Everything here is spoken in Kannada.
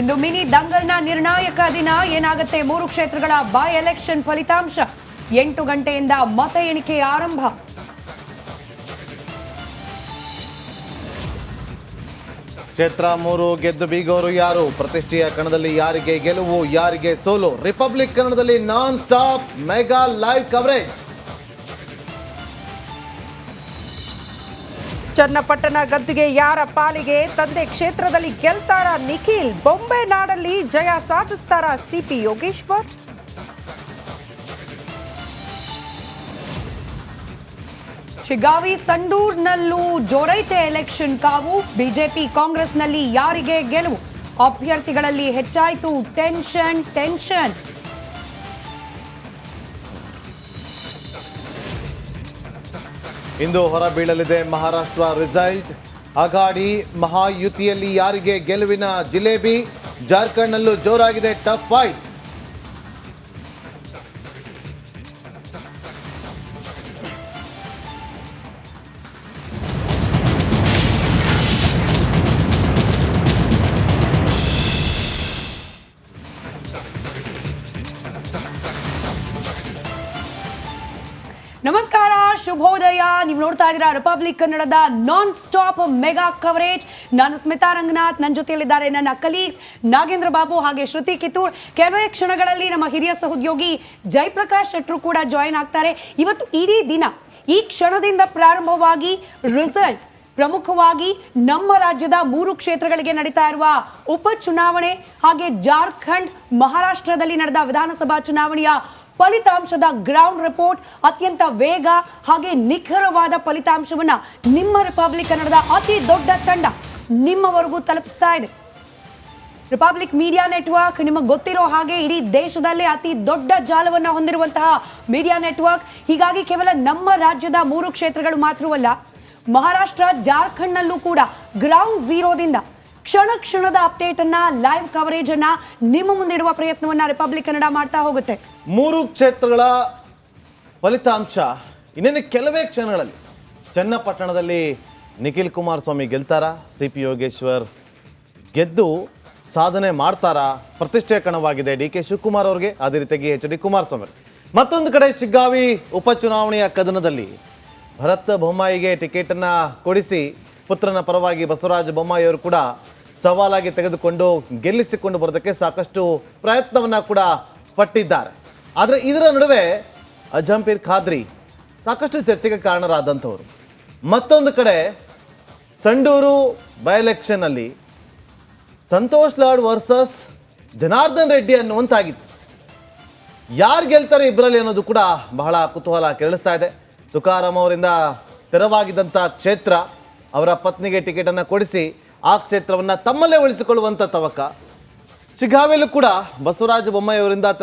ಇಂದು ಮಿನಿ ದಂಗಲ್ನ ನಿರ್ಣಾಯಕ ದಿನ. ಏನಾಗುತ್ತೆ? ಮೂರು ಕ್ಷೇತ್ರಗಳ ಬೈ ಎಲೆಕ್ಷನ್ ಫಲಿತಾಂಶ. ಎಂಟು ಗಂಟೆಯಿಂದ ಮತ ಎಣಿಕೆ ಆರಂಭ. ಕ್ಷೇತ್ರ ಮೂರು, ಗೆದ್ದು ಬೀಗೋರು ಯಾರು? ಪ್ರತಿಷ್ಠೆಯ ಕಣದಲ್ಲಿ ಯಾರಿಗೆ ಗೆಲುವು, ಯಾರಿಗೆ ಸೋಲು? ರಿಪಬ್ಲಿಕ್ ಕನ್ನಡದಲ್ಲಿ non stop mega live coverage Channapatna ಗದ್ದುಗೆ ಯಾರ ಪಾಲಿಗೆ ತಂದೆ ಕ್ಷೇತ್ರದಲ್ಲಿ ಗೆಲ್ತಾರ ನಿಖಿಲ್? ಬೊಂಬೆ ನಾಡಲ್ಲಿ ಜಯ ಸಾಧಿಸ್ತಾರ ಸಿಪಿ ಯೋಗೇಶ್ವರ್? ಶಿಗಾವಿ ಸಂಡೂರ್ನಲ್ಲೂ ಜೋರೈತೆ ಎಲೆಕ್ಷನ್ ಕಾವು. ಬಿಜೆಪಿ ಕಾಂಗ್ರೆಸ್ನಲ್ಲಿ ಯಾರಿಗೆ ಗೆಲುವು? ಅಭ್ಯರ್ಥಿಗಳಲ್ಲಿ ಹೆಚ್ಚಾಯಿತು ಟೆನ್ಷನ್ ಟೆನ್ಷನ್. ಇಂದು ಹೊರಬೀಳಲಿದೆ ಮಹಾರಾಷ್ಟ್ರ ರಿಸಲ್ಟ್. ಅಗಾಡಿ ಮಹಾಯುತಿಯಲ್ಲಿ ಯಾರಿಗೆ ಗೆಲುವಿನ ಜಿಲೇಬಿ? ಜಾರ್ಖಂಡ್ನಲ್ಲೂ ಜೋರಾಗಿದೆ ಟಫ್ ಫೈಟ್ ನಮಸ್ಕಾರ, ಶುಭೋದಯ. ನೀವು ನೋಡ್ತಾ ಇದ್ದೀರಾ ರಿಪಬ್ಲಿಕ್ ಕನ್ನಡದ ನಾನ್ ಸ್ಟಾಪ್ ಮೆಗಾ ಕವರೇಜ್ ನಾನು ಸ್ಮಿತಾ ರಂಗನಾಥ್ ನನ್ನ ಜೊತೆಯಲ್ಲಿದ್ದಾರೆ ನನ್ನ ಕಲೀಗ್ಸ್ ನಾಗೇಂದ್ರ ಬಾಬು ಹಾಗೆ ಶ್ರುತಿ ಕಿತ್ತೂರ್. ಕೆಲವೇ ಕ್ಷಣಗಳಲ್ಲಿ ನಮ್ಮ ಹಿರಿಯ ಸಹೋದ್ಯೋಗಿ ಜಯಪ್ರಕಾಶ್ ಶೆಟ್ರು ಕೂಡ ಜಾಯಿನ್ ಆಗ್ತಾರೆ. ಇವತ್ತು ಇಡೀ ದಿನ ಈ ಕ್ಷಣದಿಂದ ಪ್ರಾರಂಭವಾಗಿ ರಿಸಲ್ಟ್ ಪ್ರಮುಖವಾಗಿ ನಮ್ಮ ರಾಜ್ಯದ ಮೂರು ಕ್ಷೇತ್ರಗಳಿಗೆ ನಡೀತಾ ಇರುವ ಉಪಚುನಾವಣೆ ಹಾಗೆ ಜಾರ್ಖಂಡ್, ಮಹಾರಾಷ್ಟ್ರದಲ್ಲಿ ನಡೆದ ವಿಧಾನಸಭಾ ಚುನಾವಣೆಯ ಫಲಿತಾಂಶದ ಗ್ರೌಂಡ್ ರಿಪೋರ್ಟ್ ಅತ್ಯಂತ ವೇಗ ಹಾಗೆ ನಿಖರವಾದ ಫಲಿತಾಂಶವನ್ನ ನಿಮ್ಮ ರಿಪಬ್ಲಿಕ್ ಕನ್ನಡದ ಅತಿ ದೊಡ್ಡ ತಂಡ ನಿಮ್ಮವರೆಗೂ ತಲುಪಿಸ್ತಾ ಇದೆ. ರಿಪಬ್ಲಿಕ್ ಮೀಡಿಯಾ ನೆಟ್ವರ್ಕ್, ನಿಮಗೆ ಗೊತ್ತಿರೋ ಹಾಗೆ ಇಡೀ ದೇಶದಲ್ಲೇ ಅತಿ ದೊಡ್ಡ ಜಾಲವನ್ನು ಹೊಂದಿರುವಂತಹ ಮೀಡಿಯಾ ನೆಟ್ವರ್ಕ್. ಹೀಗಾಗಿ ಕೇವಲ ನಮ್ಮ ರಾಜ್ಯದ ಮೂರು ಕ್ಷೇತ್ರಗಳು ಮಾತ್ರವಲ್ಲ, ಮಹಾರಾಷ್ಟ್ರ, ಜಾರ್ಖಂಡ್ನಲ್ಲೂ ಕೂಡ ಗ್ರೌಂಡ್ ಝೀರೋದಿಂದ ಕ್ಷಣ ಕ್ಷಣದ ಅಪ್ಡೇಟ್ ಅನ್ನ ಲೈವ್ ಕವರೇಜ್ ಅನ್ನ ನಿಮ್ಮ ಮುಂದಿಡುವ ಪ್ರಯತ್ನವನ್ನ ರಿಪಬ್ಲಿಕ್ ಕನ್ನಡ ಮಾಡ್ತಾ ಹೋಗುತ್ತೆ ಮೂರು ಕ್ಷೇತ್ರಗಳ ಫಲಿತಾಂಶ ಇನ್ನೇನು ಕೆಲವೇ ಕ್ಷಣಗಳಲ್ಲಿ ಚನ್ನಪಟ್ಟಣದಲ್ಲಿ ನಿಖಿಲ್ ಕುಮಾರಸ್ವಾಮಿ ಗೆಲ್ತಾರಾ, ಸಿ ಪಿ ಯೋಗೇಶ್ವರ್ ಗೆದ್ದು ಸಾಧನೆ ಮಾಡ್ತಾರಾ, ಪ್ರತಿಷ್ಠೆಯ ಕಣವಾಗಿದೆ ಡಿ ಕೆ ಶಿವಕುಮಾರ್ ಅವರಿಗೆ, ಅದೇ ರೀತಿಯಾಗಿ ಎಚ್ ಡಿ ಕುಮಾರಸ್ವಾಮಿ. ಮತ್ತೊಂದು ಕಡೆ ಶಿಗ್ಗಾವಿ ಉಪಚುನಾವಣೆಯ ಕದನದಲ್ಲಿ ಭರತ್ ಬೊಮ್ಮಾಯಿಗೆ ಟಿಕೆಟನ್ನು ಕೊಡಿಸಿ, ಪುತ್ರನ ಪರವಾಗಿ ಬಸವರಾಜ ಬೊಮ್ಮಾಯಿಯವರು ಕೂಡ ಸವಾಲಾಗಿ ತೆಗೆದುಕೊಂಡು ಗೆಲ್ಲಿಸಿಕೊಂಡು ಬರೋದಕ್ಕೆ ಸಾಕಷ್ಟು ಪ್ರಯತ್ನವನ್ನು ಕೂಡ ಪಟ್ಟಿದ್ದಾರೆ. ಆದರೆ ಇದರ ನಡುವೆ ಅಜಂಪೀರ್ ಖಾದ್ರಿ ಸಾಕಷ್ಟು ಚರ್ಚೆಗೆ ಕಾರಣರಾದಂಥವರು. ಮತ್ತೊಂದು ಕಡೆ ಸಂಡೂರು ಬೈ ಸಂತೋಷ್ ಲಾಡ್ ವರ್ಸಸ್ ಜನಾರ್ದನ್ ರೆಡ್ಡಿ ಅನ್ನುವಂತಾಗಿತ್ತು. ಯಾರು ಗೆಲ್ತಾರೆ ಇಬ್ಬರಲ್ಲಿ ಅನ್ನೋದು ಕೂಡ ಬಹಳ ಕುತೂಹಲ ಕೆರಳಿಸ್ತಾ ಇದೆ. ತುಕಾರಾಮ್ ಅವರಿಂದ ತೆರವಾಗಿದ್ದಂಥ ಕ್ಷೇತ್ರ ಅವರ ಪತ್ನಿಗೆ ಟಿಕೆಟನ್ನು ಕೊಡಿಸಿ ಆ ಕ್ಷೇತ್ರವನ್ನು ತಮ್ಮಲ್ಲೇ ಉಳಿಸಿಕೊಳ್ಳುವಂಥ ತವಕ. ಶಿಗ್ಗಾವಿಯಲ್ಲೂ ಕೂಡ ಬಸವರಾಜ ಬೊಮ್ಮಾಯಿ ಅವರಿಂದ